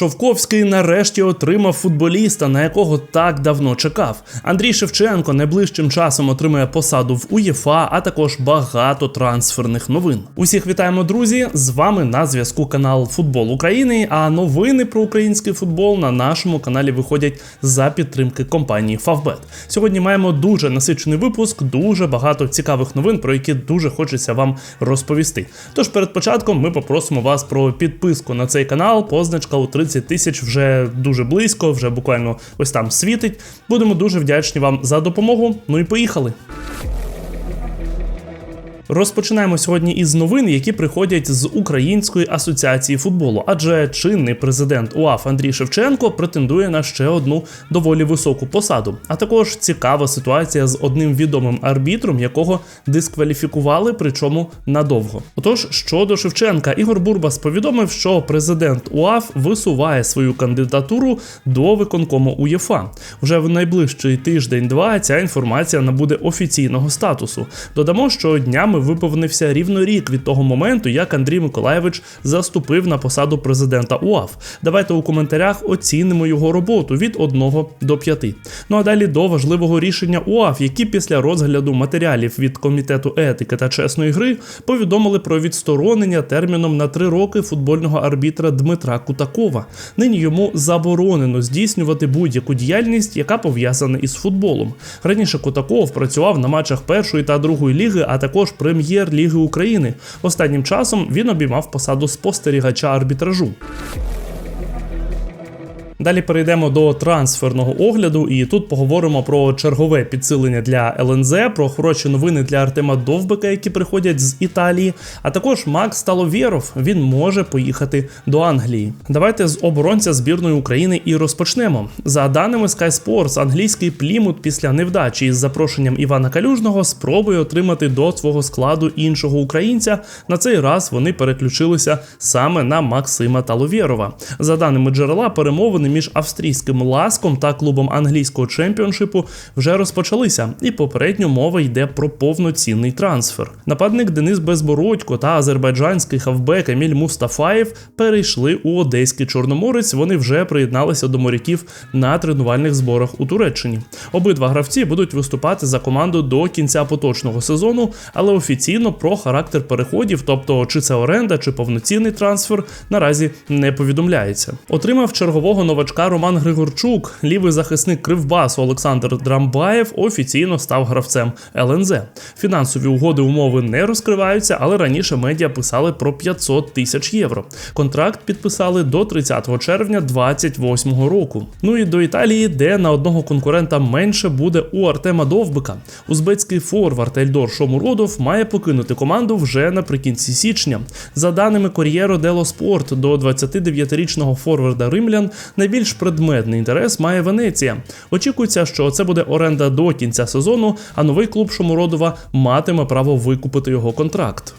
Шовковський нарешті отримав футболіста, на якого так давно чекав. Андрій Шевченко найближчим часом отримає посаду в УЄФА, а також багато трансферних новин. Усіх вітаємо, друзі! З вами на зв'язку канал Футбол України. А новини про український футбол на нашому каналі виходять за підтримки компанії Favbet. Сьогодні маємо дуже насичений випуск, дуже багато цікавих новин, про які дуже хочеться вам розповісти. Тож перед початком ми попросимо вас про підписку на цей канал. Позначка у 30 тисяч вже дуже близько, вже буквально ось там світить. Будемо дуже вдячні вам за допомогу. Ну і поїхали. Розпочинаємо сьогодні із новин, які приходять з Української асоціації футболу, адже чинний президент УАФ Андрій Шевченко претендує на ще одну доволі високу посаду. А також цікава ситуація з одним відомим арбітром, якого дискваліфікували, причому надовго. Отож, щодо Шевченка, Ігор Бурбас повідомив, що президент УАФ висуває свою кандидатуру до виконкому УЄФА. Вже в найближчий тиждень-два ця інформація набуде офіційного статусу. Додамо, що днями виповнився рівно рік від того моменту, як Андрій Миколаєвич заступив на посаду президента УАФ. Давайте у коментарях оцінимо його роботу від 1 до 5. Ну а далі до важливого рішення УАФ, які після розгляду матеріалів від комітету етики та чесної гри повідомили про відсторонення терміном на 3 роки футбольного арбітра Дмитра Кутакова. Нині йому заборонено здійснювати будь-яку діяльність, яка пов'язана із футболом. Раніше Кутаков працював на матчах першої та другої ліги, а також прем'єр-ліги України. Останнім часом він обіймав посаду спостерігача арбітражу. Далі перейдемо до трансферного огляду, і тут поговоримо про чергове підсилення для ЛНЗ, про хороші новини для Артема Довбика, які приходять з Італії. А також Макс Таловєров він може поїхати до Англії. Давайте з оборонця збірної України і розпочнемо. За даними Sky Sports, англійський плімут після невдачі із запрошенням Івана Калюжного спробує отримати до свого складу іншого українця. На цей раз вони переключилися саме на Максима Таловєрова. За даними джерела, перемовини між австрійським ласком та клубом англійського чемпіоншипу вже розпочалися, і попередньо мова йде про повноцінний трансфер. Нападник Денис Безбородько та азербайджанський хавбек Еміль Мустафаєв перейшли у Одеський Чорноморець. Вони вже приєдналися до моряків на тренувальних зборах у Туреччині. Обидва гравці будуть виступати за команду до кінця поточного сезону, але офіційно про характер переходів, тобто чи це оренда, чи повноцінний трансфер, наразі не повідомляється. Отримав чергового новачка новачка Роман Григорчук, лівий захисник Кривбасу Олександр Драмбаєв офіційно став гравцем ЛНЗ. Фінансові угоди умови не розкриваються, але раніше медіа писали про 500 тисяч євро. Контракт підписали до 30 червня 2028 року. Ну і до Італії, де на одного конкурента менше буде у Артема Довбика. Узбецький форвард Ельдор Шомуродов має покинути команду вже наприкінці січня. За даними Кор'єро Дело Спорт, до 29-річного форварда Римлян найбільш предметний інтерес має Венеція. Очікується, що це буде оренда до кінця сезону, а новий клуб Шомородова матиме право викупити його контракт.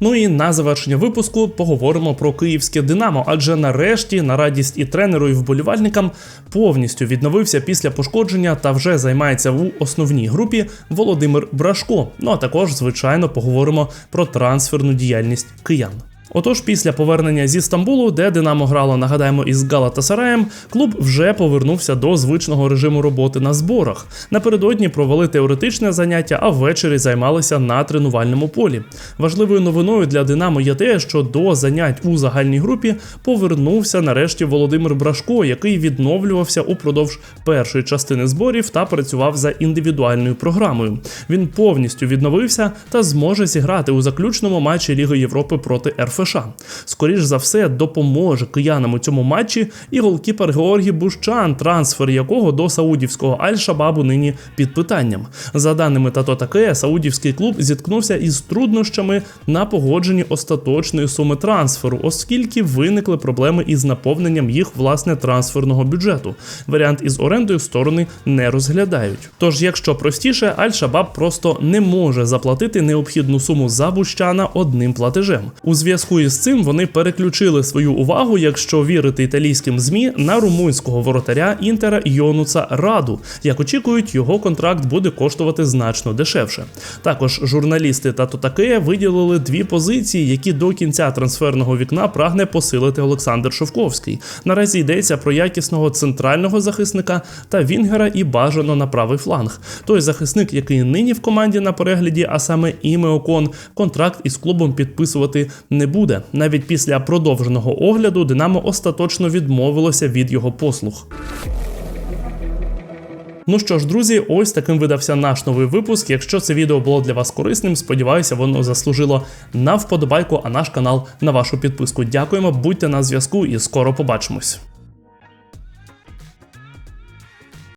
Ну і на завершення випуску поговоримо про київське Динамо, адже нарешті на радість і тренеру, і вболівальникам повністю відновився після пошкодження та вже займається в основній групі Володимир Брашко. Ну а також, звичайно, поговоримо про трансферну діяльність киян. Отож, після повернення зі Стамбулу, де Динамо грало, нагадаємо, із Галатасараєм, клуб вже повернувся до звичного режиму роботи на зборах. Напередодні провели теоретичне заняття, а ввечері займалися на тренувальному полі. Важливою новиною для Динамо є те, що до занять у загальній групі повернувся нарешті Володимир Брашко, який відновлювався упродовж першої частини зборів та працював за індивідуальною програмою. Він повністю відновився та зможе зіграти у заключному матчі Ліги Європи проти РФ. ФШ. Скоріш за все, допоможе киянам у цьому матчі і голкіпер Георгій Бущан, трансфер якого до саудівського Аль-Шабабу нині під питанням. За даними Тато Таке, саудівський клуб зіткнувся із труднощами на погодженні остаточної суми трансферу, оскільки виникли проблеми із наповненням їх власне трансферного бюджету. Варіант із орендою сторони не розглядають. Тож, якщо простіше, Аль-Шабаб просто не може заплатити необхідну суму за Бущана одним платежем. У зв'язку зв'язку із цим вони переключили свою увагу, якщо вірити італійським змі, на румунського воротаря інтера Йонуца Раду. Як очікують, його контракт буде коштувати значно дешевше. Також журналісти та Тотакея виділили дві позиції, які до кінця трансферного вікна прагне посилити Олександр Шовковський. Наразі йдеться про якісного центрального захисника та Вінгера і бажано на правий фланг. Той захисник, який нині в команді на перегляді, а саме Іме Окон, контракт із клубом підписувати не буде. Навіть після продовженого огляду Динамо остаточно відмовилося від його послуг. Ну що ж, друзі, ось таким видався наш новий випуск. Якщо це відео було для вас корисним, сподіваюся, воно заслужило на вподобайку, а наш канал на вашу підписку. Дякуємо, будьте на зв'язку і скоро побачимось.